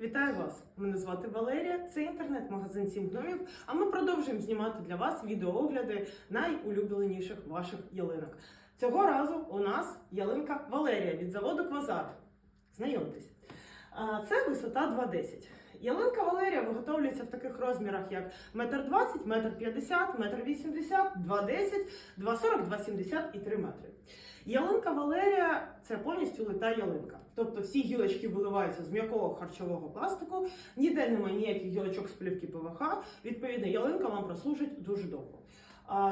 Вітаю вас! Мене звати Валерія. Це інтернет-магазин «Сім гномів. А ми продовжуємо знімати для вас відеоогляди найулюбленіших ваших ялинок. Цього разу у нас ялинка Валерія від заводу Квазар. Знайомтесь. Це висота 2,10. Ялинка Валерія виготовлюється в таких розмірах, як 1,20 м, 1,50 м, 1,80 м, 2,10 2,40 2,70 і 3 метри. Ялинка Валерія це повністю лита ялинка. Тобто всі гілочки виливаються з м'якого харчового пластику, ніде немає ніяких гілочок з плівки ПВХ. Відповідно, ялинка вам прослужить дуже довго.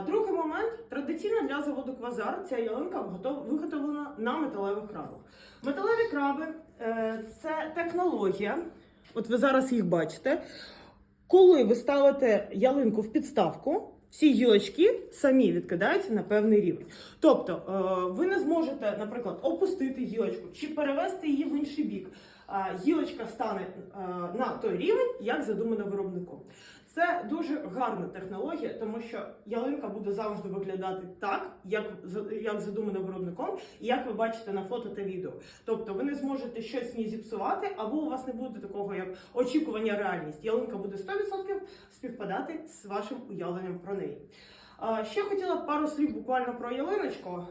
Другий момент традиційно для заводу Квазар ця ялинка виготовлена на металевих крабах. Металеві краби е, це технологія. От ви зараз їх бачите. Коли ви ставите ялинку в підставку, всі гілочки самі відкидаються на певний рівень. Тобто е, ви не зможете, наприклад, опустити гілочку чи перевести її в інший бік. Гілочка стане е, на той рівень, як задумано виробником. Це дуже гарна технологія, тому що ялинка буде завжди виглядати так, як, як задумано виробником, і як ви бачите на фото та відео. Тобто ви не зможете щось в ній зіпсувати, або у вас не буде такого як очікування реальність. Ялинка буде 100% співпадати з вашим уявленням про неї. Ще хотіла пару слів буквально про ялиночку.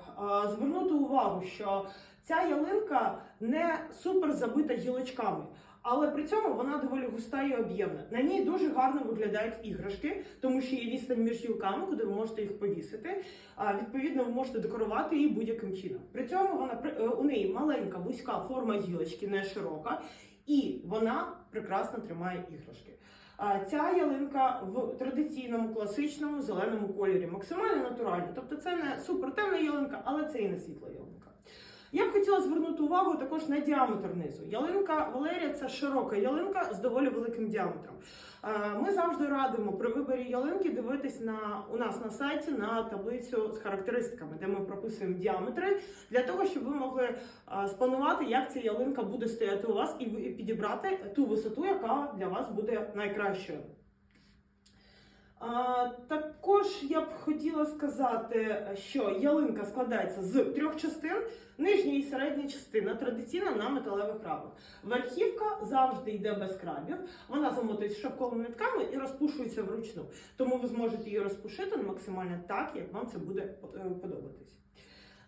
Звернути увагу, що ця ялинка не супер забита гілочками. Але при цьому вона доволі густа і об'ємна. На ній дуже гарно виглядають іграшки, тому що є відстань між гілками, куди ви можете їх повісити. А відповідно, ви можете декорувати її будь-яким чином. При цьому вона е, у неї маленька вузька форма гілочки, не широка, і вона прекрасно тримає іграшки. Ця ялинка в традиційному класичному зеленому кольорі, максимально натуральна. Тобто це не супер темна ялинка, але це і не світла ялинка. Я б хотіла звернути увагу також на діаметр низу. Ялинка Валерія це широка ялинка з доволі великим діаметром. Е, Ми завжди радимо при виборі ялинки дивитись на у нас на сайті на таблицю з характеристиками, де ми прописуємо діаметри, для того, щоб ви могли е, спланувати, як ця ялинка буде стояти у вас, і підібрати ту висоту, яка для вас буде найкращою. А, також я б хотіла сказати, що ялинка складається з трьох частин. Нижня і середня частина традиційна на металевих крабах. Верхівка завжди йде без крабів. Вона замотується шовковими нитками і розпушується вручну. Тому ви зможете її розпушити максимально так, як вам це буде е, подобатись.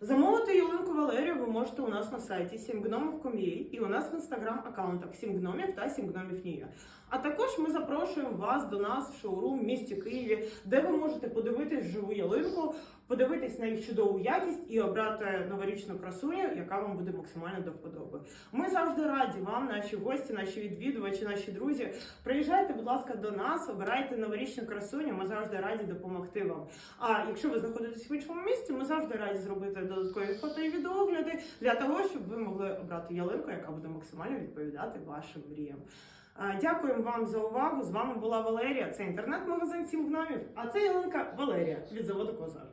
Замовити ялинку Валерію ви можете у нас на сайті 7gnomів.com.ua і у нас в інстаграм-аккаунтах 7 гномів та 7 гномів Нія. А також ми запрошуємо вас до нас в шоурум в місті Києві, де ви можете подивитись живу ялинку, подивитись на їх чудову якість і обрати новорічну красуню, яка вам буде максимально до вподоби. Ми завжди раді вам, наші гості, наші відвідувачі, наші друзі. Приїжджайте, будь ласка, до нас, обирайте новорічну красуню. Ми завжди раді допомогти вам. А якщо ви знаходитесь в іншому місці, ми завжди раді зробити додаткові фото і відеогляди для того, щоб ви могли обрати ялинку, яка буде максимально відповідати вашим мріям. Дякуємо вам за увагу. З вами була Валерія. Це інтернет-магазин «Сім гномів. А це ялинка Валерія від заводу Козар.